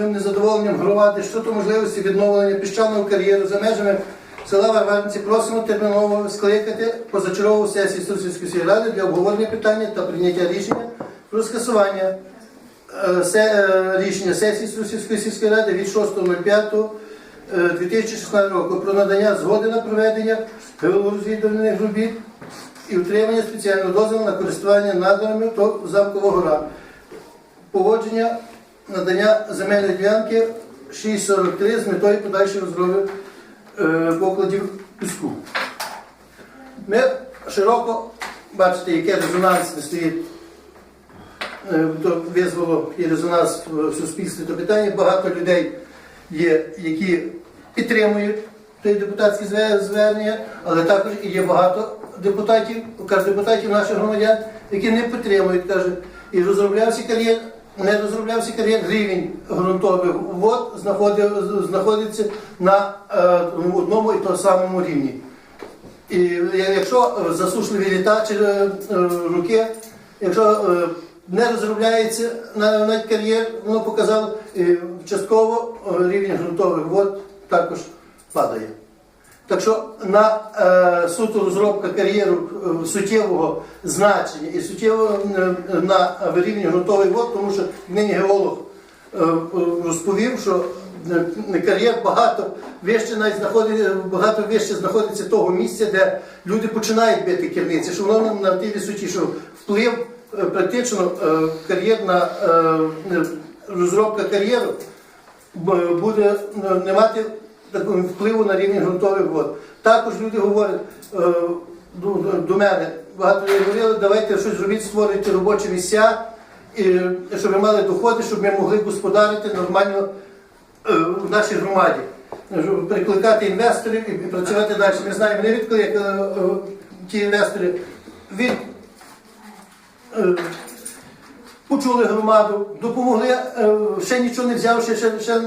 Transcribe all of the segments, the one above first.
незадоволенням громади щодо можливості відновлення піщаного кар'єру за межами села Варварниці просимо терміново скликати позачергову сесію Струсівської сільської ради для обговорення питання та прийняття рішення про скасування е, се- е, рішення сесії Струсівської сільської ради від 6.05.2016 року про надання згоди на проведення геологорозвідувальних робіт і утримання спеціального дозволу на користування надрами то замкова гора. Погодження надання земельної ділянки 643 з метою подальшої розроби е, покладів піску. Ми широко бачите, яке резонансне стоїть, е, визвало і резонанс в суспільстві то питання. Багато людей є, які підтримують той депутатське звернення, але також і є багато депутатів, депутатів наших громадян, які не підтримують, каже, і розроблявся кар'єр, не розроблявся кар'єр, рівень ґрунтових вод знаходиться на е, одному і тому самому рівні. І якщо засушливі літа чи е, роки, якщо е, не розробляється на- навіть кар'єр, воно показало, і частково рівень ґрунтових вод також падає. Так що на е, суто розробка кар'єру е, суттєвого значення і суттєво е, на вирівняння ґрунтових вод, тому що нині геолог е, е, розповів, що е, кар'єр багато вище навіть знаходить, багато вище знаходиться того місця, де люди починають бити керниці, що воно на, тій висоті, що вплив е, практично е, кар'єр на е, розробка кар'єру буде е, не мати впливу на рівень ґрунтових вод. Також люди говорять е, до, до- мене, багато людей говорили, давайте щось зробіть, створюйте робочі місця, щоб ми мали доходи, щоб ми могли господарити нормально е, в нашій громаді. Прикликати інвесторів і працювати далі. Ми знаємо не від коли як, е, ті інвестори від почули громаду, допомогли, е, ще нічого не взявши, ще, ще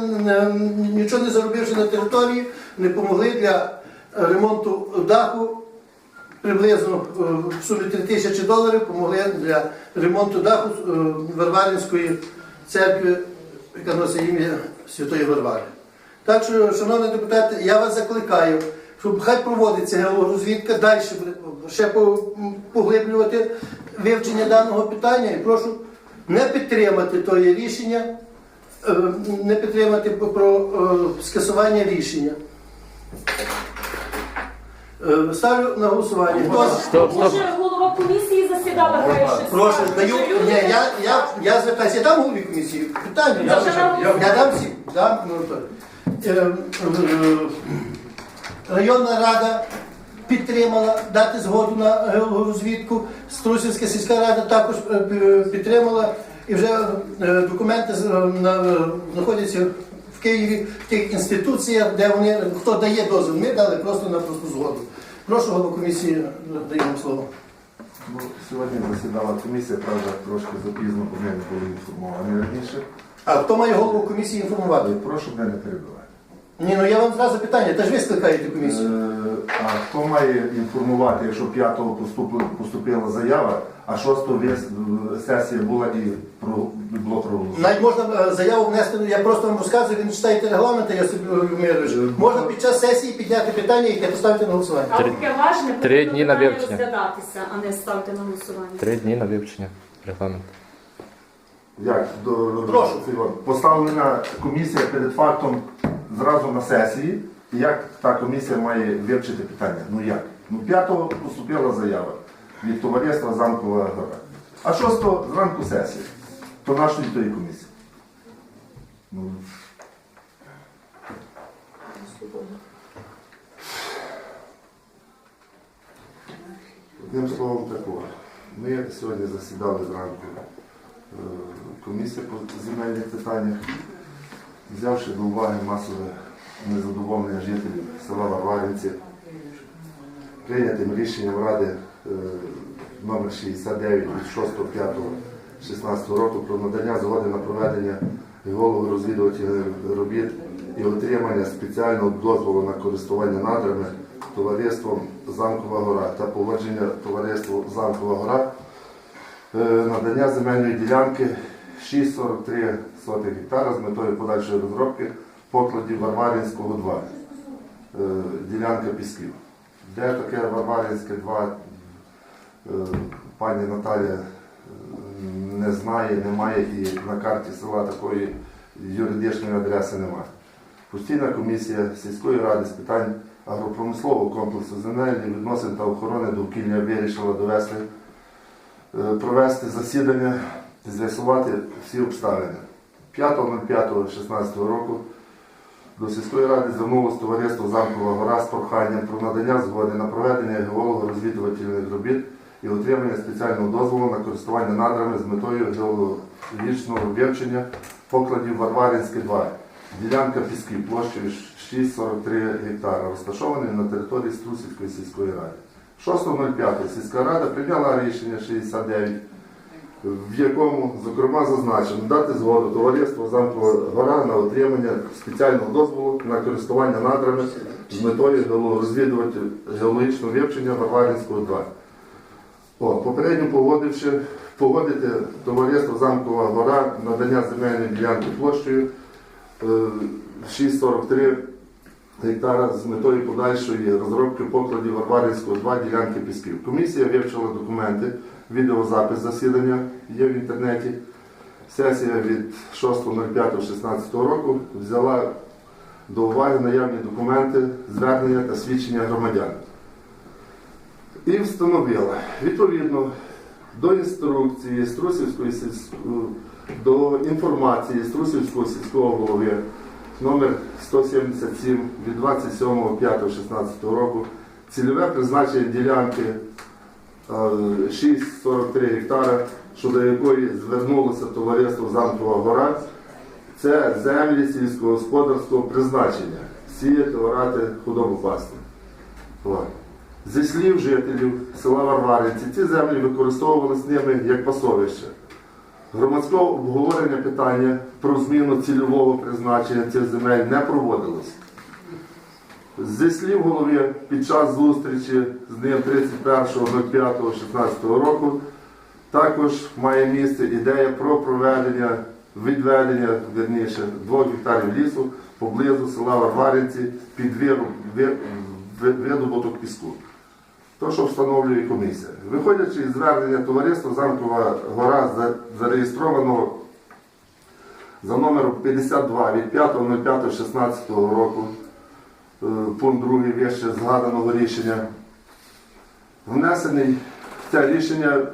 нічого не заробивши на території, не допомогли для ремонту даху. Приблизно е, в сумі 3 тисячі доларів допомогли для ремонту даху е, Варваринської церкви, яка носить ім'я Святої Варвари. Так що, шановні депутати, я вас закликаю, щоб хай проводиться геологорозвідка, далі ще поглиблювати вивчення даного питання і прошу не підтримати тоє рішення, е, не підтримати про е, скасування рішення. Е, Ставлю на голосування. Хто? Стоп, стоп. Може, голова комісії засідала, хай щось Прошу, даю. Ні, я, я, я звертаюся, я дам голові комісії. Питання. Я дам. Я дам всім. Дам, ну, то. Е, е, Районна рада підтримала дати згоду на геологорозвідку. Струсівська сільська рада також е, е, підтримала. І вже е, документи е, знаходяться в Києві в тих інституціях, де вони хто дає дозвіл. Ми дали просто на просту згоду. Прошу голову комісії, даємо слово. Ну, сьогодні засідала комісія, правда, трошки запізно, бо ми не були інформовані раніше. А хто має голову комісії інформувати? Прошу мене не перебивати. Ні, ну я вам зразу питання, та ж ви скликаєте Е, комісію. А хто має інформувати, якщо 5-го поступила, поступила заява, а 6-го вес- сесія була і про, було проголосовано? Навіть можна е, заяву внести, я просто вам розказую, ви не читаєте регламент, я собі Любомирович. Можна під час сесії підняти питання і поставити на голосування. А таке важне три дні на питання вивчення. розглядатися, а не ставити на голосування. Три дні на вивчення регламенту. Як? До, Прошу. Іван, Поставлена комісія перед фактом зразу на сесії. Як та комісія має вивчити питання? Ну як? Ну 5-го поступила заява від товариства Замкова гора. А 6-го зранку сесія. То нашої тої комісії. Ну, Одним словом такого. Ми сьогодні засідали зранку е, комісія по земельних питаннях, взявши до уваги масове незадоволення жителів села Варварівці, прийнятим рішенням Ради е, номер 69 від 6.5.16 року про надання згоди на проведення голови розвідувальних робіт і отримання спеціального дозволу на користування надрами товариством Замкова гора та погодження товариству Замкова гора е, надання земельної ділянки 643 сотих гектара з метою подальшої розробки покладів Варваринського 2, е, ділянка пісків. Де таке Варваринське 2, е, пані Наталя е, не знає, немає і на карті села такої юридичної адреси немає. Постійна комісія сільської ради з питань агропромислового комплексу земельних відносин та охорони довкілля вирішила довести, провести засідання, з'ясувати всі обставини. 5.05.16 року до сільської ради звернулося товариство Замкова гора з проханням про надання згоди на проведення геолого-розвідувальних робіт і отримання спеціального дозволу на користування надрами з метою геологічного вивчення покладів Варваринське 2. Ділянка пісків площею 6,43 гектара, розташованої на території Струсівської сільської ради. 6.05 сільська рада прийняла рішення 69, в якому, зокрема, зазначено дати згоду товариству Замкова гора на отримання спеціального дозволу на користування надрами з метою розвідувати геологічного вивчення Варваринського 2. О, попередньо погодивши, погодити товариство Замкова гора надання земельної ділянки площею е, 6,43 гектара з метою подальшої розробки покладів Варваринського 2 ділянки пісків. Комісія вивчила документи, відеозапис засідання є в інтернеті. Сесія від 6.05.16 року взяла до уваги наявні документи, звернення та свідчення громадян. І встановила відповідно до інструкції Струсівської до інформації Струсівського сільського голови номер 177 від 27.05.16 року цільове призначення ділянки 6,43 гектара, щодо якої звернулося товариство Замкова гора, це землі сільськогосподарського призначення, сіяти, орати, худобу пасти. Зі слів жителів села Варваринці, ці землі використовувалися ними як пасовище. Громадського обговорення питання про зміну цільового призначення цих земель не проводилось. Зі слів голови під час зустрічі з ним 31.05.16 року також має місце ідея про проведення відведення верніше, двох гектарів лісу поблизу села Варваринці під видобуток піску. То, що встановлює комісія. Виходячи із звернення товариства Замкова гора зареєстрованого за номером 52 від 5.05.16 року, пункт 2 вище згаданого рішення, внесений в це рішення, е,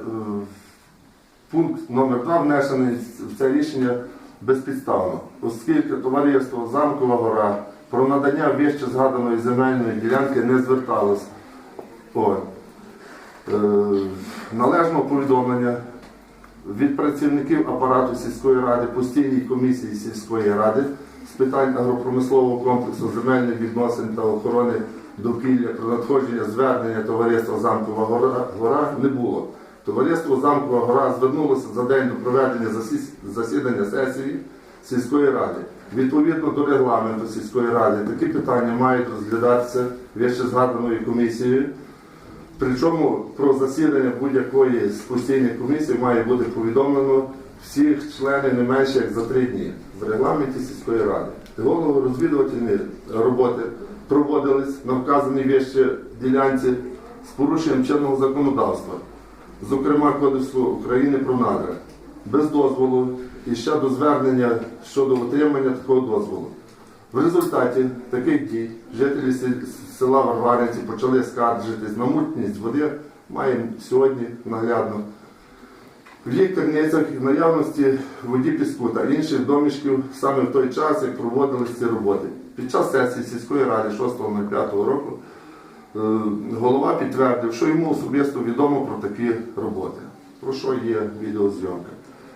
пункт номер 2 внесений в це рішення безпідставно, оскільки товариство Замкова гора про надання вище згаданої земельної ділянки не зверталось. О, е, належного повідомлення від працівників апарату сільської ради, постійній комісії сільської ради питань агропромислового комплексу земельних відносин та охорони довкілля про надходження звернення товариства Замкова гора, не було. Товариство Замкова гора звернулося за день до проведення засідання сесії сільської ради. Відповідно до регламенту сільської ради, такі питання мають розглядатися вище згаданою комісією. Причому про засідання будь-якої з постійних комісій має бути повідомлено всіх членів не менше як за три дні в регламенті сільської ради. Голови розвідувальні роботи проводились на вказаній вище ділянці з порушенням чинного законодавства, зокрема Кодексу України про надра, без дозволу і ще до звернення щодо отримання такого дозволу. В результаті таких дій жителі села Варваринці почали скаржитись на мутність води, маємо сьогодні наглядно. В їх криницях в наявності воді піску та інших домішків саме в той час, як проводились ці роботи. Під час сесії сільської ради 6.05 року е, голова підтвердив, що йому особисто відомо про такі роботи, про що є відеозйомка.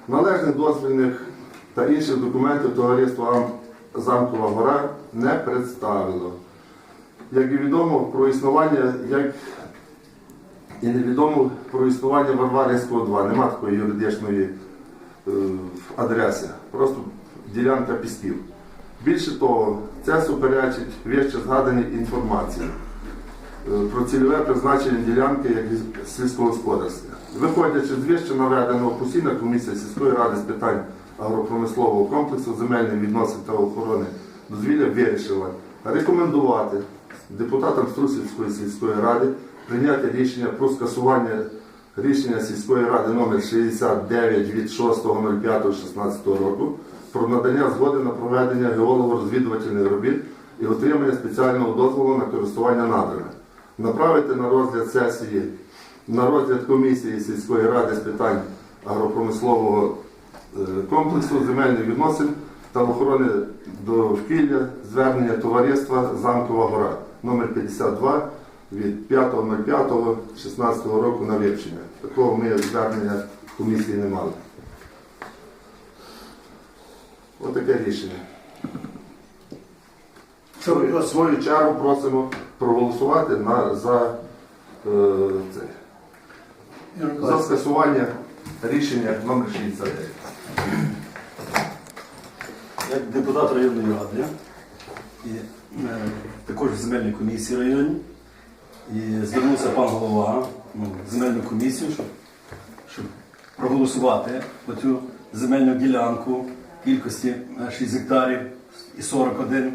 Належних дозвільних та інших документів товариство Замкова гора не представило. Як і відомо про існування, як і невідомо про існування Варваринського 2. Нема такої юридичної е, адреси, просто ділянка пісків. Більше того, це суперечить вище згаданій інформації е, про цільове призначення ділянки як сільськогосподарське. Виходячи з вище наведеного, постійна комісія сільської ради з питань агропромислового комплексу земельних відносин та охорони дозвілля вирішила рекомендувати депутатам Струсівської сільської ради прийняти рішення про скасування рішення сільської ради номер 69 від 6.05.16 року про надання згоди на проведення геолого-розвідувальних робіт і отримання спеціального дозволу на користування надрами. Направити на розгляд сесії, на розгляд комісії сільської ради з питань агропромислового е, комплексу, земельних відносин та охорони довкілля звернення товариства Замкова гора номер 52 від 5.05.16 року на вивчення. Такого ми звернення комісії не мали. Отаке рішення. В свою чергу просимо проголосувати на, за, е, це, за скасування рішення номер 69. як депутат районної ради і е, також в земельній комісії районній. І звернувся пан голова ну, земельну комісію, щоб, щоб проголосувати оцю земельну ділянку кількості е, 6 гектарів і 41.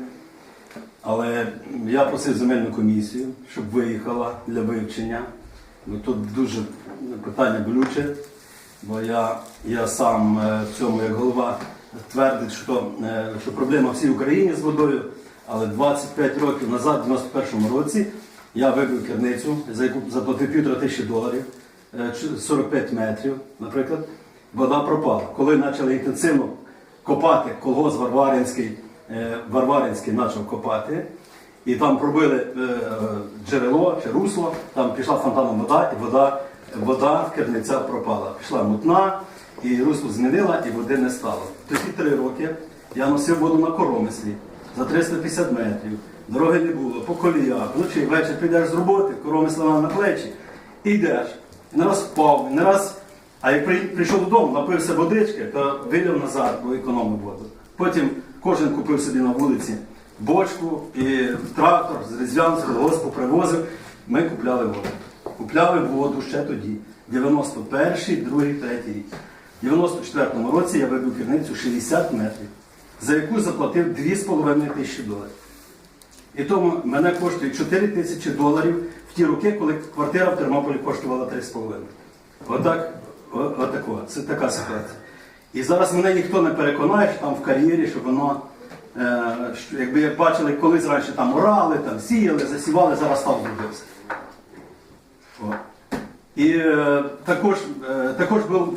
Але я просив земельну комісію, щоб виїхала для вивчення. Ну, тут дуже питання болюче, бо я, я сам е, в цьому як голова твердить, що, е, що проблема всій Україні з водою. Але 25 років назад, в 91-му році, я вибив керницю, за яку заплатив півтора тисячі доларів, е, 45 метрів, наприклад. Вода пропала. Коли почали інтенсивно копати колгосп Варваринський, е, Варваринський почав копати, і там пробили е, е, джерело чи русло, там пішла фонтаном вода, і вода, вода керниця пропала. Пішла мутна, і русло змінила, і води не стало. Тоді три роки я носив воду на коромислі за 350 метрів. Дороги не було, по коліях, вночі ввечері підеш з роботи, коромисла на плечі, і йдеш. І не раз впав, не раз. А як прийшов додому, напився водички, то вилив назад, бо економив воду. Потім кожен купив собі на вулиці бочку і трактор з Різдвянського госпу привозив. Ми купляли воду. Купляли воду ще тоді. 91-й, 2-й, 3-й рік. В 94-му році я вибив керницю 60 метрів, за яку заплатив 2,5 тисячі доларів. І тому мене коштує 4 тисячі доларів в ті роки, коли квартира в Тернополі коштувала 3,5. Отак, отако. Це така ситуація. І зараз мене ніхто не переконає, що там в кар'єрі, що воно, е, що, якби як бачили, колись раніше там орали, там сіяли, засівали, зараз став зробився. І е, також, е, також був